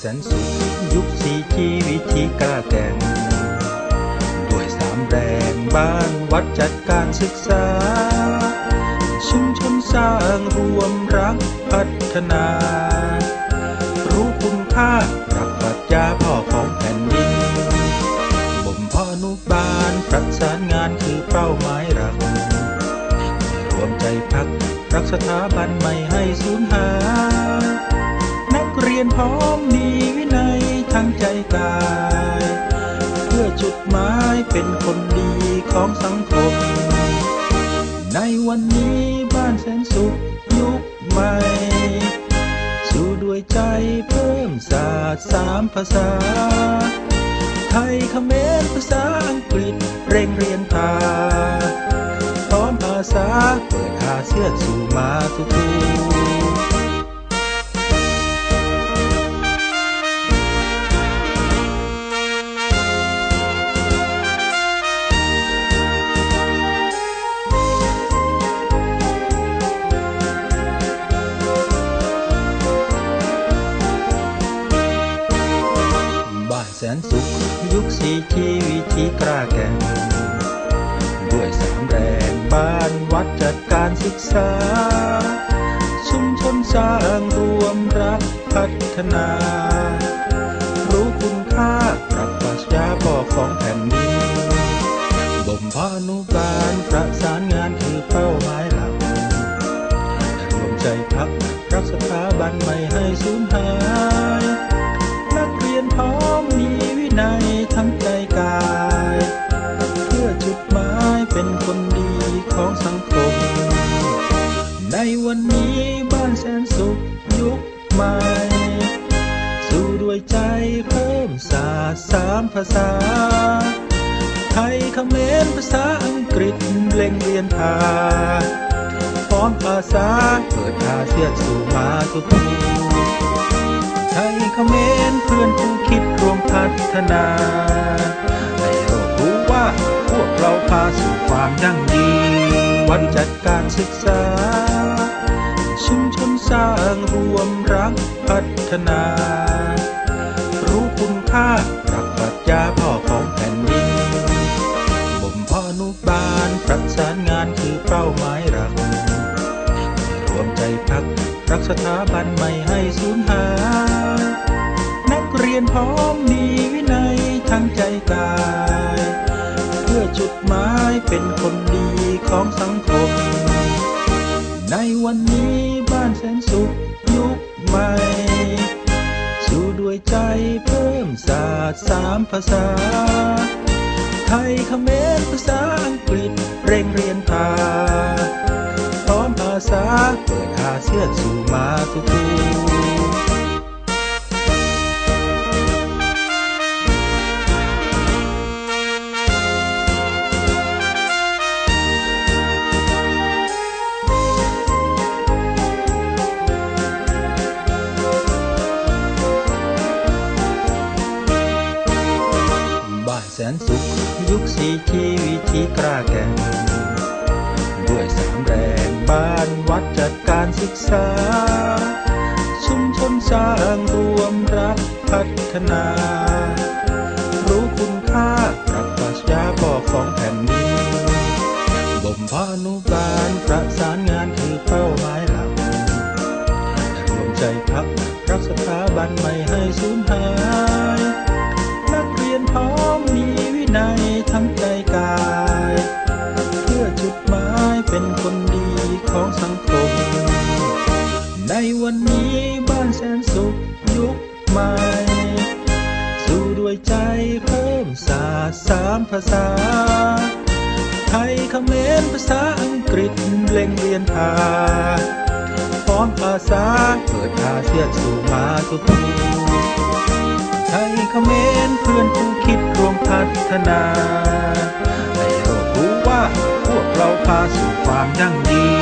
แสนสุขยุคสีชีวิตที่กล้าแก่งด้วยสามแรงบ้านวัดจัดการศึกษา ชุมชนสร้างรวมรักพัฒนา รู้คุณค่าหลักปรัชญาพ่อของแผ่นดินบ่มพ่อนุบาลประสานงานคือเป้าหมายหลักรวมใจพักรักสถาบันไม่ให้สูญหายนักเรียนพร้อมนี กาย เพื่อจุดหมายเป็นคนดีของสังคม ในวันนี้บ้านแสนสุขยุคใหม่ สู่ด้วยใจเพิ่มศาสตร์สามภาษา ไทยเขมรภาษาอังกฤษเร่งเรียนพาพร้อมอาสาเปิดอาเซียนสู่มาทุกภู สีชีวิธีกล้าแก่งด้วยสามแรงบ้านวัดจัดการศึกษา ชุมชนสร้างรวมรักพัฒนา รู้คุณค่าปรับปรัชญาพ่อของแผ่นดินบ่มเพาะอนุบาลประสานงานคือเป้าหมายหลักรวมใจพักรักสถาบันไม่ให้สูญหาย มศาสตร์สามภาษา ไทยเขมรภาษาอังกฤษเล่งเรียนพาพร้อมภาษาเปิดอาเซียนสู่มาทุกภูไทยเขมรเพื่อนผู้คิดรวมพัฒนาให้เรารู้ว่าพวกเราพาสู่ความยั่งยืนวันจัดการศึกษา ชุมชนสร้างรวมรักพัฒนา ค่ารักปรัชญาพ่อของแผ่นดิน บ่มเพาะอนุบาลประสานงานคือเป้าหมายหลักรวมใจพัก รักสถาบันไม่ให้สูญหาย นักเรียนพร้อมมีวินัยทั้งใจกาย เพื่อจุดหมายเป็นคนดีของสังคม ในวันนี้บ้านแสนสุขยุค สามภาษา ไทยเขมรภาษาอังกฤษ เร่งเรียนภาพร้อมภาษา เปิดหาเสื้อสู่มาทุกภู ชีวิธีกล้าแก่งด้วยสามแรงบ้านวัดจัดการศึกษา ชุมชนสร้างรวมรักพัฒนา รู้คุณค่าปรับปรัชญาพ่อของแผ่นดินบ่มเพาะอนุบาลประสานงานคือเป้าหมายหลักรวมใจพักรักสถาบันไม่ให้สูญหาย นักเรียนพร้อมมีวินัย สุขยุคใหม่ สู่ด้วยใจเพิ่มศาสตร์สามภาษา ไทยเขมรภาษาอังกฤษเล่งเรียนพาพร้อมอาสาเปิดอาเซียนสู่มาทุกภูไทยเขมรเพื่อนผู้คิดรวมพัฒนาให้รารู้ว่าพวกเราพาสู่ความยั่งยืน